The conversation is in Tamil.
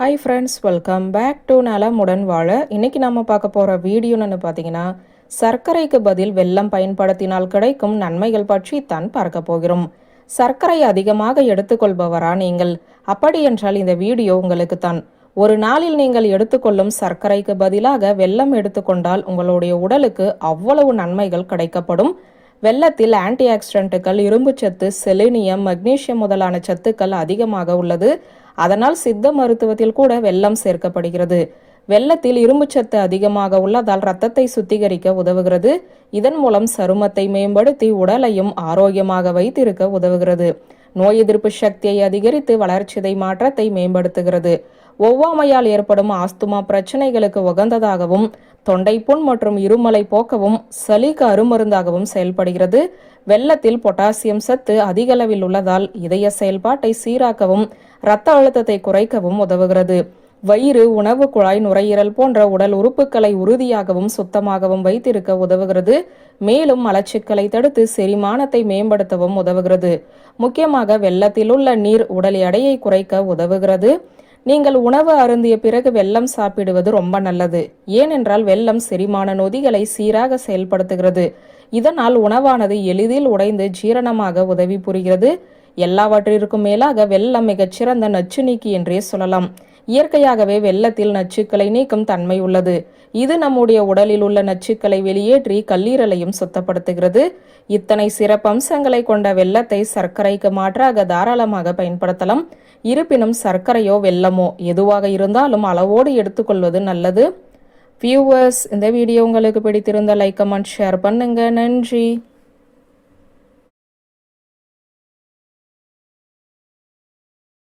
Hi friends welcome back to நலமுடன் வாழ. இன்னைக்கு நம்ம பார்க்க போகிற வீடியோன்னு பார்த்தீங்கன்னா சர்க்கரைக்கு பதில் வெள்ளம் பயன்படுத்தினால் கிடைக்கும் நன்மைகள் பற்றி தான் பார்க்க போகிறோம். சர்க்கரை அதிகமாக எடுத்துக்கொள்பவரா நீங்கள்? அப்படி என்றால் இந்த வீடியோ உங்களுக்கு தான். ஒரு நாளில் நீங்கள் எடுத்துக்கொள்ளும் சர்க்கரைக்கு பதிலாக வெள்ளம் எடுத்துக்கொண்டால் உங்களுடைய உடலுக்கு அவ்வளவு நன்மைகள் கிடைக்கப்படும். வெள்ளத்தில் ஆன்டி ஆக்சிடென்ட்டுகள் இரும்புச்சத்து செலினியம் மக்னீசியம் முதலான சத்துக்கள் அதிகமாக உள்ளது. அதனால் சித்த மருத்துவத்தில் கூட வெள்ளம் சேர்க்கப்படுகிறது. வெள்ளத்தில் இரும்புச்சத்து அதிகமாக உள்ளதால் ரத்தத்தை சுத்திகரிக்க உதவுகிறது. இதன் மூலம் சருமத்தை மேம்படுத்தி உடலையும் ஆரோக்கியமாக வைத்திருக்க உதவுகிறது. நோய் எதிர்ப்பு சக்தியை அதிகரித்து வளர்ச்சிதை மாற்றத்தை மேம்படுத்துகிறது. ஒவ்வாமையால் ஏற்படும் ஆஸ்துமா பிரச்சனைகளுக்கு உகந்ததாகவும் தொண்டைப்புண் மற்றும் இருமலை போக்கவும் சளிக்கு அருமருந்தாகவும் செயல்படுகிறது. வெள்ளத்தில் பொட்டாசியம் சத்து அதிக அளவில் உள்ளதால் இதய செயல்பாட்டை சீராக்கவும் இரத்த அழுத்தத்தை குறைக்கவும் உதவுகிறது. வயிறு உணவு குழாய் நுரையீரல் போன்ற உடல் உறுப்புகளை உறுதியாகவும் சுத்தமாகவும் வைத்திருக்க உதவுகிறது. மேலும் மலச்சிக்கலை தடுத்து செரிமானத்தை மேம்படுத்தவும் உதவுகிறது. முக்கியமாக வெள்ளத்தில் உள்ள நீர் உடல் எடையை குறைக்க உதவுகிறது. நீங்கள் உணவு அருந்திய பிறகு வெல்லம் சாப்பிடுவது ரொம்ப நல்லது. ஏனென்றால் வெல்லம் செரிமான நொதிகளை சீராக செயல்படுத்துகிறது. இதனால் உணவானது எளிதில் உடைந்து ஜீரணமாக உதவி புரிகிறது. எல்லாவற்றிற்கும் மேலாக வெல்லம் மிகச்சிறந்த நச்சு நீக்கி என்றே சொல்லலாம். இயற்கையாகவே வெள்ளத்தில் நச்சுக்களை நீக்கும் தன்மை உள்ளது. இது நம்முடைய உடலில் உள்ள நச்சுக்களை வெளியேற்றி கல்லீரலையும் சுத்தப்படுத்துகிறது. இத்தனை சிறப்பம்சங்களை கொண்ட வெள்ளத்தை சர்க்கரைக்கு மாற்றாக தாராளமாக பயன்படுத்தலாம். இருப்பினும் சர்க்கரையோ வெள்ளமோ எதுவாக இருந்தாலும் அளவோடு எடுத்துக்கொள்வது நல்லது. வியூவர்ஸ் இந்த வீடியோ உங்களுக்கு பிடித்திருந்த லைக் கமெண்ட் ஷேர் பண்ணுங்க. நன்றி.